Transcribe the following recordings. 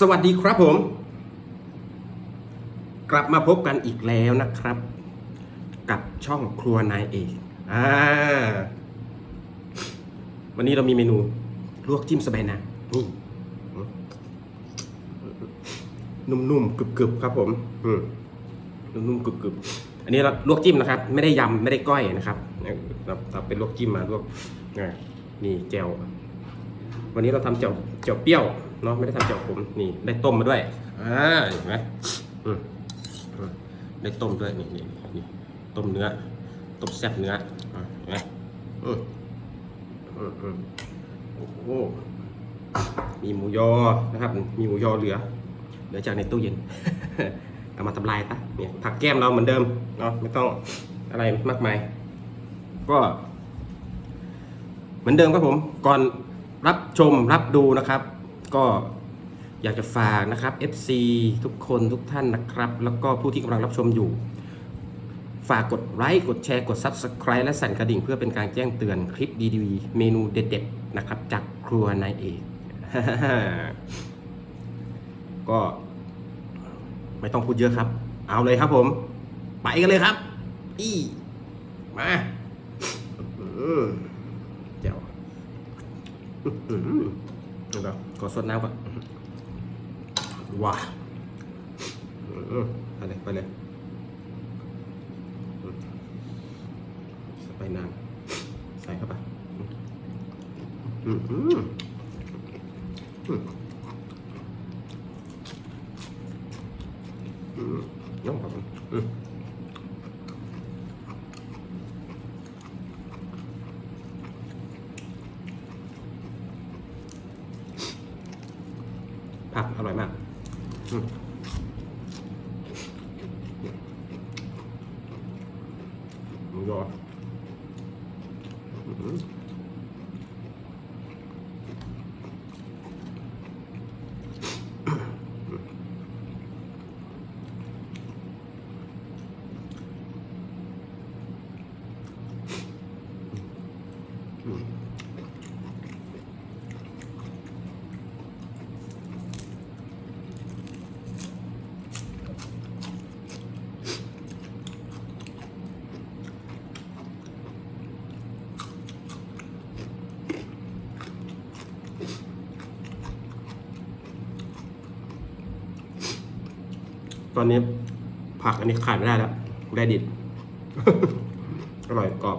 สวัสดีครับผม กลับมาพบกันอีกแล้วนะครับ กับช่องครัวนายเอกอ่าวันนี้เรามีเมนูลวกจิ้มสบายนะนี่นุ่มๆกรึบๆครับผมอืมนุ่มๆกรึบๆอันนี้เราลวกจิ้มนะครับ ไม่ได้ยำไม่ได้ก้อยนะครับเราเราเป็นลวกจิ้มมาลวกนี่แจ่ววันนี้เราทำเจียวเจียวเปรี้ยว เนาะไม่ได้ทำเจียวขมนี่ได้ต้มมาด้วยอ่าเห็นไหมอืมอืมได้ต้มด้วยนี่นี่นี่ต้มเนื้อต้มแซ่บเนื้อเห็นไหมอืมอืมอืมโอ้โหมีหมูยอนะครับ มีหมูยอเหลือเหลือจากในตู้เย็นเอามาทำลายซะเนี่ยผักแก้มเราเหมือนเดิมเนาะไม่ต้องอะไรมากมายก็เหมือนเดิมครับผมก่อนรับชมรับดูนะครับ ก็อยากจะฝากนะครับ FC ทุกคนทุกท่านนะครับ แล้วก็ผู้ที่กำลังรับชมอยู่ ฝากกดไลค์กดแชร์กด Subscribe และสั่นกระดิ่งเพื่อเป็นการแจ้งเตือนคลิปดีๆ เมนูเด็ดๆนะครับ จากครัวนายเอกก็ไม่ต้องพูดเยอะครับ เอาเลยครับผม ไปกันเลยครับ อีมาอืมเดี๋ยวอื้อหือเดี๋ยวขอสดน้ำก่อนว้าอไปเลยไปเลยสไปนานใส่เข้าไปอืมอืมอืมอืมน้องครับอืม ผักอร่อยมากอืมหมูยออื้อหืออืม ตอนนี้ผักอันนี้ขาดไม่ได้แล้วได้ดิต อร่อยกรอบ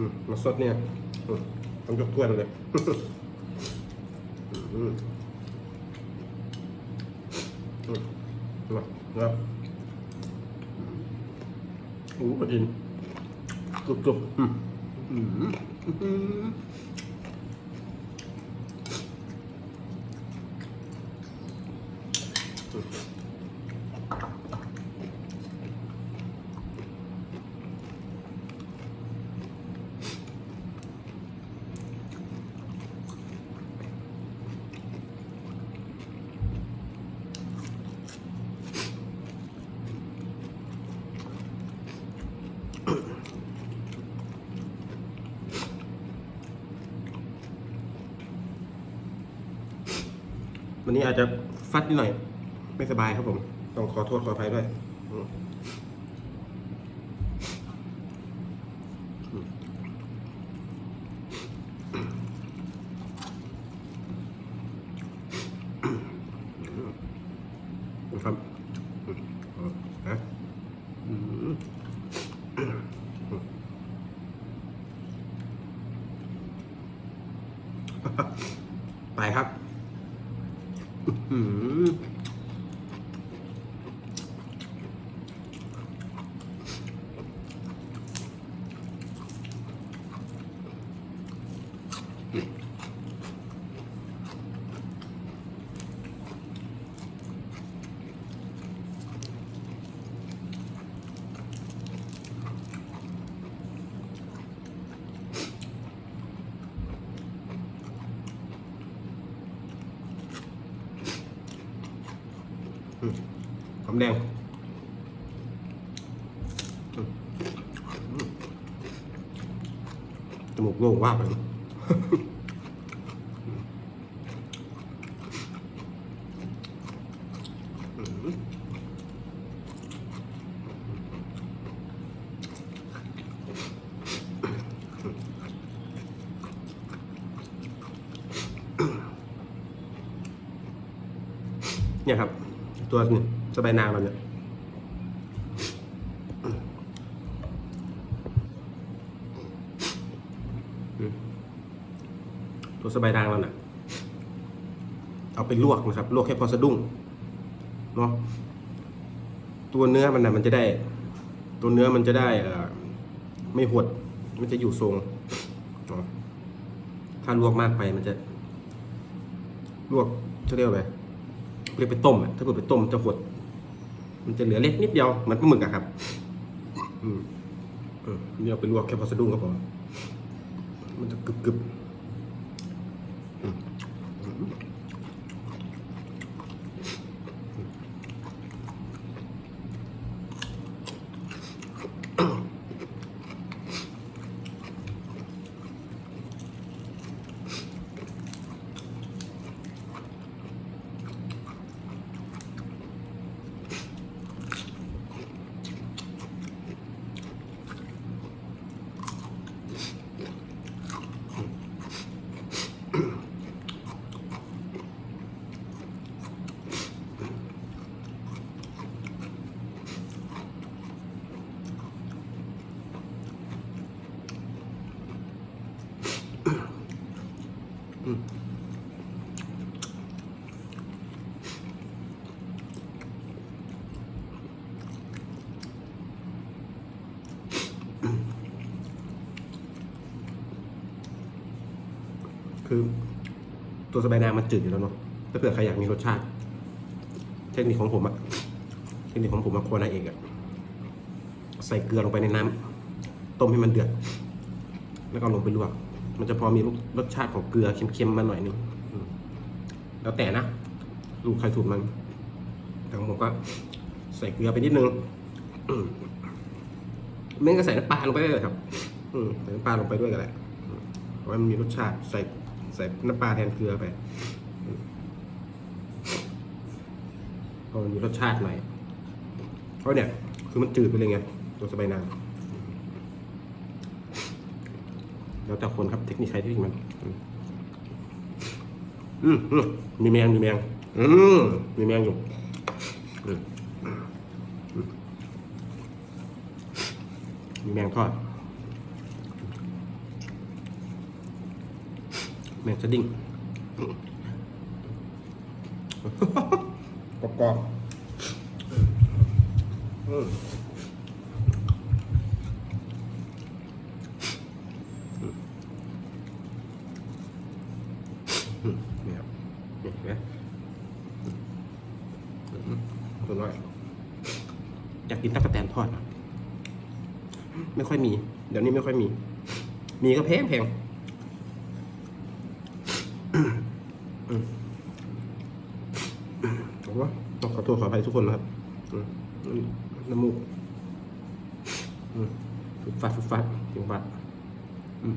อื มาสดเนี่ยต้องยกถ้วยมาเลยอืมาครับอู้ประดินกรุบกรุบอืมอืม วันนี้อาจจะฟัดนิดหน่อย ไม่สบายครับผม ต้องขอโทษขออภัยด้วยครับอืมเอานะ อืมไปครับอืม หอมแดงจมูกโล่งว่างเลยอืมเนี่ยครับ ตัวนี้สบายนางเราเนี่ยตัวสบายนางเราเนี่ยเอาไปลวกนะครับ ลวกแค่พอสะดุ้งเนาะตัวเนื้อมันนะมันจะได้ ตัวเนื้อมันจะได้เอ่อไม่หด มันจะอยู่ทรงถ้าลวกมากไปมันจะ ลวกเขาเรียกว่าไง เรียกไปต้มอะถ้าเกิดไปต้มจะหด มันจะเหลือเล็กนิดเดียวเหมือนปลาหมึกอะครับ อืมเออนี่เอาไปลวกแค่พอสะดุ้งก็พอมันจะกึบกรึบ คือตัวสบายนางมันจืดอยู่แล้วเนาะถ้าเผื่อใครอยากมีรสชาติ เทคนิคของผมอะเทคนิคของผมอะครัวนายเอกอะใส่เกลือลงไปในน้ำต้มให้มันเดือด แล้วก็ลงไปลวก มันจะพอมีรสชาติของเกลือเค็มๆมาหน่อยนึงแล้วแต่นะลูกใครถูกมันแต่ของผมก็ใส่เกลือไปนิดนึงอืมไม่งั้นก็ใส่น้ำปลาลงไปด้เลยครับ อืใส่น้ำปลาลงไปด้วยก็ได้เพราะว่ามันมีรสชาติใส่ ส่น้ำปลาแทนเกลือไปอืมเพราะมันมีรสชาติหน่อยเพราะเนี่ย คือมันจืดไปเลยไงตัวสบายนางแล้วแต่คนครับเทคนิคใครเทคนิคมัน อืมอืมมีแมงมีแมง อืมมีแมงอยู่มอืมมีแมงทอด แมงสดิ้งอืมกรอบกรอบๆอืมอืมนี่ครับนี่เห็นไหมอืมตัวน้อยอยากกินตั๊กแตนทอดอะไม่ค่อยมี เดี๋ยวนี้ไม่ค่อยมี มีก็แพงแพง ผมว่าต้องขอโทษขออภัยทุกคนนะครับน้ำมูกอืมฟุดฟัดฟัดเสียงฟัดอืม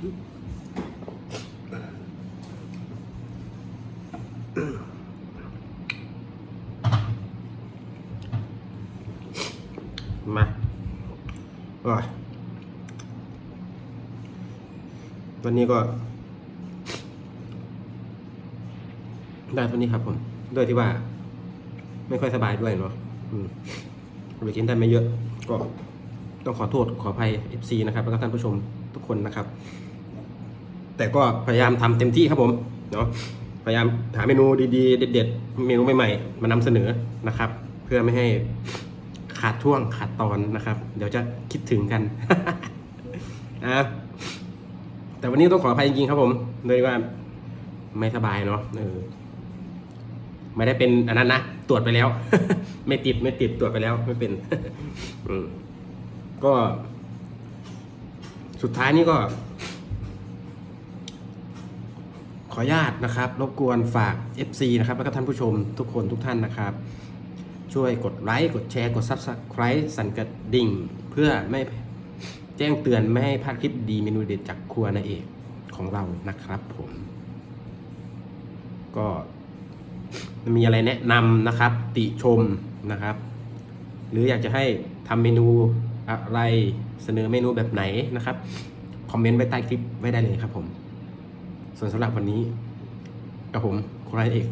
มาโอ้ยวันนี้ก็ ได้เท่านี้ครับผมด้วยที่ว่า ไม่ค่อยสบายด้วยเนาะอืมไปกินได้ไม่เยอะ ก็ต้องขอโทษขออภัย FC นะครับ แล้วก็ท่านผู้ชมทุกคนนะครับ แต่ก็พยายามทำเต็มที่ครับผมเนาะพยายามหาเมนูดีๆ เด็ด ๆ เมนูใหม่ๆมานำเสนอนะครับ เพื่อไม่ให้ขาดช่วงขาดตอนนะครับ เดี๋ยวจะคิดถึงกันอะแต่วันนี้ต้องขออภัยจริงๆครับผมโดยว่าไม่สบายเนาะเออไม่ได้เป็นอันนั้นนะตรวจไปแล้ว ไม่ติดไม่ติดตรวจไปแล้วไม่เป็นก็ สุดท้ายนี่ก็ ขออนุญาตนะครับ รบกวนฝาก FC นะครับ แล้วก็ท่านผู้ชมทุกคนทุกท่านนะครับ ช่วยกดไลค์กดแชร์กด Subscribe สั่นกระดิ่ง เพื่อไม่แจ้งเตือนไม่ให้พลาดคลิปดีเมนูเด็ดจากครัวนาเอกของเรานะครับผม ก็มีอะไรแนะนำนะครับ ติชมนะครับ หรืออยากจะให้ทำเมนูอะไรเสนอเมนูแบบไหนนะครับ คอมเมนต์ไว้ใต้คลิปไว้ได้เลยครับผม ส่วนสำหรับวันนี้กับผมครายเอก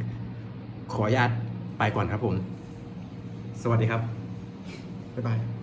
ขออนุญาตไปก่อนครับผม สวัสดีครับ บ๊ายบาย